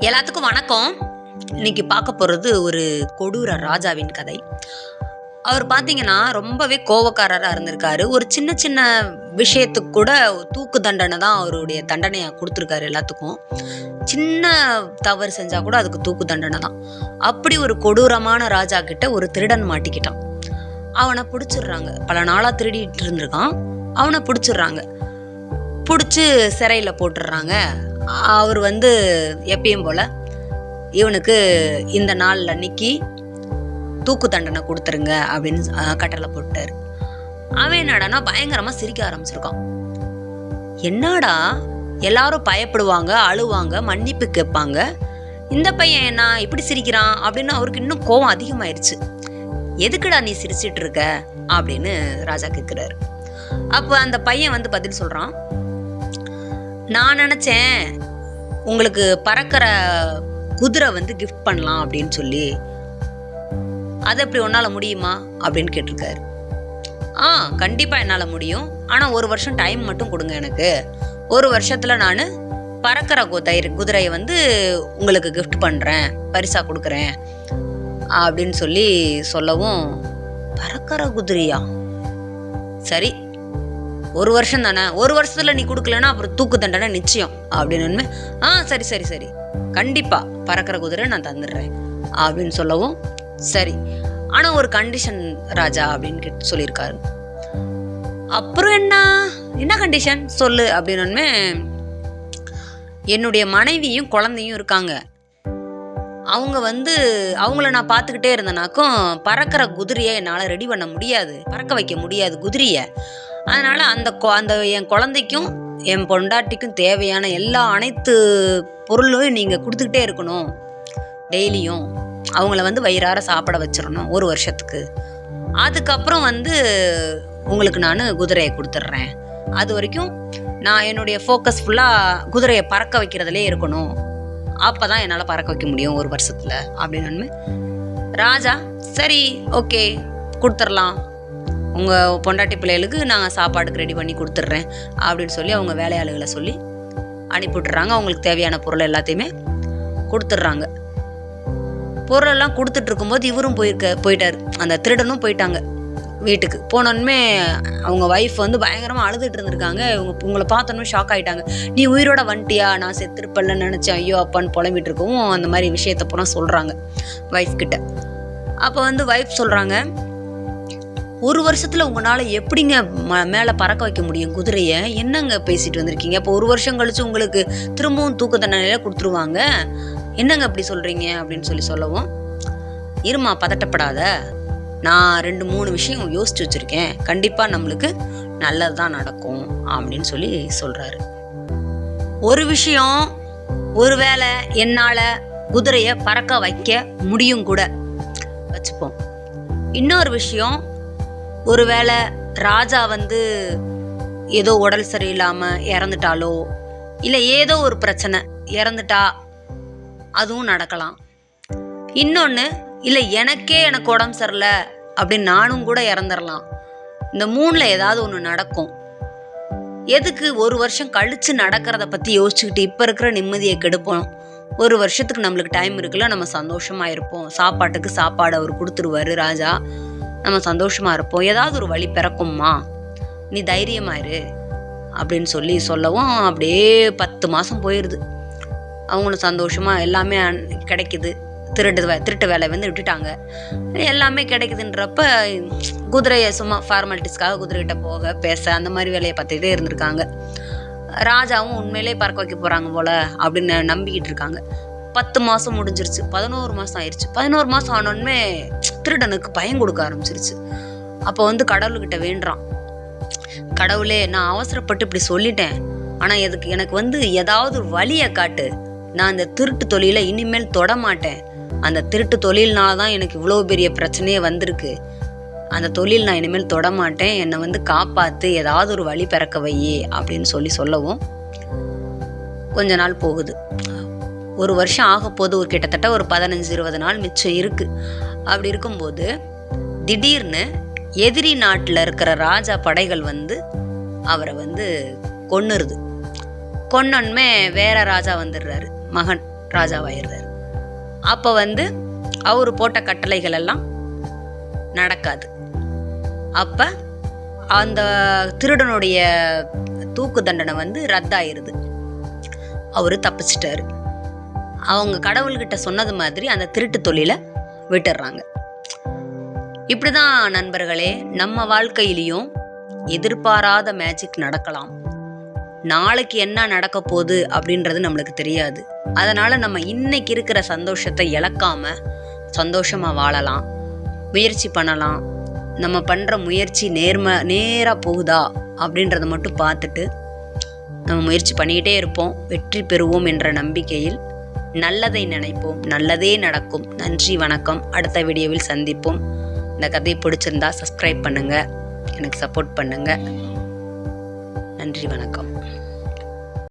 எல்லாத்துக்கும் வணக்கம். இன்னைக்கு பார்க்க போகிறது ஒரு கொடூர ராஜாவின் கதை. அவர் பார்த்தீங்கன்னா ரொம்பவே கோவக்காரராக இருந்திருக்காரு. ஒரு சின்ன சின்ன விஷயத்துக்கு கூட தூக்கு தண்டனை தான் அவருடைய தண்டனையாக கொடுத்துருக்காரு எல்லாத்துக்கும். சின்ன தவறு செஞ்சால் கூட அதுக்கு தூக்கு தண்டனை தான். அப்படி ஒரு கொடூரமான ராஜா கிட்ட ஒரு திருடன் மாட்டிக்கிட்டான். அவனை பிடிச்சிடுறாங்க. பல நாளாக திருடிட்டு இருந்திருக்கான். அவனை பிடிச்சிடுறாங்க. பிடிச்சி சிறையில் போட்டுடுறாங்க. அவர் வந்து எப்பயும் போல் இவனுக்கு இந்த நாள் அன்னைக்கு தூக்கு தண்டனை கொடுத்துருங்க அப்படின்னு கட்டளை போட்டார். அவன் என்னடானா பயங்கரமாக சிரிக்க ஆரம்பிச்சிருக்கான். என்னடா எல்லாரும் பயப்படுவாங்க அழுவாங்க மன்னிப்பு கேட்பாங்க. இந்த பையன் என்ன இப்படி சிரிக்கிறான் அப்படின்னு அவருக்கு இன்னும் கோவம் அதிகமாயிருச்சு. எதுக்குடா நீ சிரிச்சிட்டு இருக்க? அப்படின்னு ராஜா கேட்குறாரு அப்போ அந்த பையன் வந்து பதில் சொல்கிறான் நான் நினச்சேன் உங்களுக்கு பறக்கிற குதிரை வந்து கிஃப்ட் பண்ணலாம் அப்படின்னு சொல்லி. அது எப்படி உன்னால் முடியுமா அப்படின்னு கேட்டிருக்காரு. ஆ கண்டிப்பாக என்னால் முடியும். ஆனால் ஒரு வருஷம் டைம் மட்டும் கொடுங்க எனக்கு. ஒரு வருஷத்தில் நான் பறக்கிற குதிரை குதிரையை வந்து உங்களுக்கு கிஃப்ட் பண்ணுறேன் பரிசாக கொடுக்குறேன். அப்படின்னு சொல்லி சொல்லவும் பறக்கிற குதிரையா? சரி ஒரு வருஷம் தானே? ஒரு வருஷத்துல நீ கொடுக்கலன்னா அப்புறம் தூக்கு தண்டனை நிச்சயம். அப்படின்னு ஆ சரி சரி சரி. கண்டிப்பா பறக்கிற குதிரை நான் தந்துடுறேன். அப்படின்னு சொல்லவும் சரி. ஆனா ஒரு கண்டிஷன் ராஜா அப்படின்னு கேட்டு சொல்லியிருக்காரு. அப்புறம் என்ன? என்ன கண்டிஷன் சொல்லு அப்படின்னு என்னுடைய மனைவியும் குழந்தையும் இருக்காங்க. அவங்க வந்து அவங்கள நான் பார்த்துக்கிட்டே இருந்தேனாக்கும் பறக்கிற குதிரையை என்னால் ரெடி பண்ண முடியாது. பறக்க வைக்க முடியாது குதிரையை. அதனால் அந்த கொ- அந்த என் குழந்தைக்கும் என் பொண்டாட்டிக்கும் தேவையான எல்லா அனைத்து பொருளும் நீங்கள் கொடுத்துக்கிட்டே இருக்கணும். டெய்லியும். அவங்கள வந்து வயிறார சாப்பிட வச்சிடணும் ஒரு வருஷத்துக்கு. அதுக்கப்புறம் வந்து உங்களுக்கு நான் குதிரையை கொடுத்துட்றேன். அது வரைக்கும் நான் என்னுடைய ஃபோக்கஸ் ஃபுல்லாக குதிரையை பறக்க வைக்கிறதுலே இருக்கணும். அப்போ தான் என்னால் பறக்க வைக்க முடியும் ஒரு வருஷத்தில். அப்படின்னு ராஜா சரி ஓகே கொடுத்துர்லாம் உங்கள் பொண்டாட்டி பிள்ளைகளுக்கு நாங்கள் சாப்பாடுக்கு ரெடி பண்ணி கொடுத்துட்றேன் அப்படின்னு சொல்லி அவங்க வேலையாளுகளை சொல்லி அனுப்பிவிட்டுறாங்க. அவங்களுக்கு தேவையான பொருள் எல்லாத்தையுமே கொடுத்துட்றாங்க. பொருளெல்லாம் கொடுத்துட்டு இருக்கும்போது இவரும் போயிருக்க போயிட்டார். அந்த திருடனும் போயிட்டாங்க வீட்டுக்கு. போனோன்மே அவங்க ஒய்ஃப் வந்து பயங்கரமாக அழுதுட்டு இருந்திருக்காங்க. இவங்க உங்களை பார்த்தோன்னே ஷாக் ஆகிட்டாங்க நீ உயிரோட வந்துட்டியா? நான் செத்துருப்பல்லன்னு நினச்சேன். ஐயோ அப்பான்னு புலம்பிட்டு இருக்கவும் அந்த மாதிரி விஷயத்த பூரா சொல்கிறாங்க ஒய்ஃப் கிட்ட. அப்போ வந்து ஒய்ஃப் சொல்கிறாங்க ஒரு வருஷத்துல உங்களால எப்படிங்க ம மேலே பறக்க வைக்க முடியும்? குதிரையை? என்னங்க பேசிட்டு வந்திருக்கீங்க? அப்போ ஒரு வருஷம் கழிச்சு உங்களுக்கு திரும்பவும் தூக்க தண்டனையில கொடுத்துருவாங்க. என்னங்க அப்படி சொல்றீங்க? அப்படின்னு சொல்லி சொல்லவும். இருமா பதட்டப்படாத. நான் ரெண்டு மூணு விஷயம் யோசிச்சு வச்சிருக்கேன். கண்டிப்பா நம்மளுக்கு நல்லதுதான் நடக்கும் அப்படின்னு சொல்லி சொல்றாரு. ஒரு விஷயம் ஒருவேளை என்னால குதிரையை பறக்க வைக்க முடியும் கூட. வச்சுப்போம். இன்னொரு விஷயம் ஒருவேளை ராஜா வந்து ஏதோ உடல் சரியில்லாமல் இறந்துட்டாலோ இல்லை ஏதோ ஒரு பிரச்சனை இறந்துட்டா அதுவும் நடக்கலாம். இன்னொன்று இல்லை எனக்கே எனக்கு உடம்பு சரியில்லை அப்படின்னு நானும் கூட இறந்துடலாம் இந்த மூணில் ஏதாவது ஒன்று நடக்கும். எதுக்கு ஒரு வருஷம் கழித்து நடக்கிறத பற்றி யோசிச்சுக்கிட்டு இப்போ இருக்கிற நிம்மதியை கெடுப்போம். ஒரு வருஷத்துக்கு நம்மளுக்கு டைம் இருக்குல்ல நம்ம சந்தோஷமாக இருப்போம். சாப்பாட்டுக்கு சாப்பாடு அவர் கொடுத்துருவாரு ராஜா. நம்ம சந்தோஷமாக இருப்போம். ஏதாவது ஒரு வழி பிறக்கும்மா. நீ தைரியமாயிரு அப்படின்னு சொல்லி சொல்லவும் அப்படியே பத்து மாதம் போயிடுது அவங்களும் சந்தோஷமாக எல்லாமே கிடைக்குது. திருட்டு வே- திருட்டு வேலை வந்து விட்டுட்டாங்க. எல்லாமே கிடைக்குதுன்றப்ப குதிரையை சும்மா ஃபார்மாலிட்டிஸ்க்காக குதிரைகிட்ட போக பேச அந்த மாதிரி வேலையை பார்த்துக்கிட்டே இருந்திருக்காங்க. ராஜாவும் உண்மையிலே பறக்க வைக்க போகிறாங்க போல் அப்படின்னு நம்பிக்கிட்டு இருக்காங்க. பத்து மாதம் முடிஞ்சிருச்சு. பதினோரு மாதம் ஆயிடுச்சு பதினோரு மாதம் ஆனோடனே திருடனுக்கு பயம் கொடுக்க ஆரம்பிச்சிருச்சு. அப்போ வந்து கடவுள்கிட்ட வேண்டுறான் கடவுளே நான் அவசரப்பட்டு இப்படி சொல்லிட்டேன். ஆனால் எதுக்கு எனக்கு வந்து ஏதாவது ஒரு வழியை காட்டு. நான் அந்த திருட்டு தொழிலை இனிமேல் தொட மாட்டேன். அந்த திருட்டு தொழில்னால தான் எனக்கு இவ்வளோ பெரிய பிரச்சனையே வந்திருக்கு. அந்த தொழில் நான் இனிமேல் தொடமாட்டேன் என்னை வந்து காப்பாற்று ஏதாவது ஒரு வழி பிறக்க வையே அப்படின்னு சொல்லி சொல்லவும் கொஞ்ச நாள் போகுது. ஒரு வருஷம் ஆக போது ஒரு கிட்டத்தட்ட ஒரு பதினஞ்சு இருபது நாள் மிச்சம் இருக்குது அப்படி இருக்கும்போது திடீர்னு எதிரி நாட்டில் இருக்கிற ராஜா படைகள் வந்து அவரை வந்து கொன்னுருது. கொன்னொன்மே வேற ராஜா வந்துடுறாரு. மகன் ராஜாவாயிடுறாரு. அப்போ வந்து அவர் போட்ட கட்டளைகள் எல்லாம் நடக்காது. அப்போ அந்த திருடனுடைய தூக்கு தண்டனை வந்து ரத்தாயிருது. அவர் தப்பிச்சிட்டாரு. அவங்க கடவுள்கிட்ட சொன்னது மாதிரி அந்த திருட்டு தொழிலை விட்டுடுறாங்க இப்படி தான் நண்பர்களே நம்ம வாழ்க்கையிலையும் எதிர்பாராத மேஜிக் நடக்கலாம். நாளைக்கு என்ன நடக்க போகுது அப்படின்றது நம்மளுக்கு தெரியாது. அதனால் நம்ம இன்னைக்கு இருக்கிற சந்தோஷத்தை இழக்காம சந்தோஷமாக வாழலாம். முயற்சி பண்ணலாம். நம்ம பண்ணுற முயற்சி நேர்ம நேராக போகுதா அப்படின்றத மட்டும் பார்த்துட்டு நம்ம முயற்சி பண்ணிக்கிட்டே இருப்போம். வெற்றி பெறுவோம் என்ற நம்பிக்கையில் நல்லதை நினைப்போம் நல்லதே நடக்கும். நன்றி வணக்கம். அடுத்த வீடியோவில் சந்திப்போம். இந்த கதை பிடிச்சிருந்தா சப்ஸ்கிரைப் பண்ணுங்கள் எனக்கு சப்போர்ட் பண்ணுங்கள் நன்றி வணக்கம்.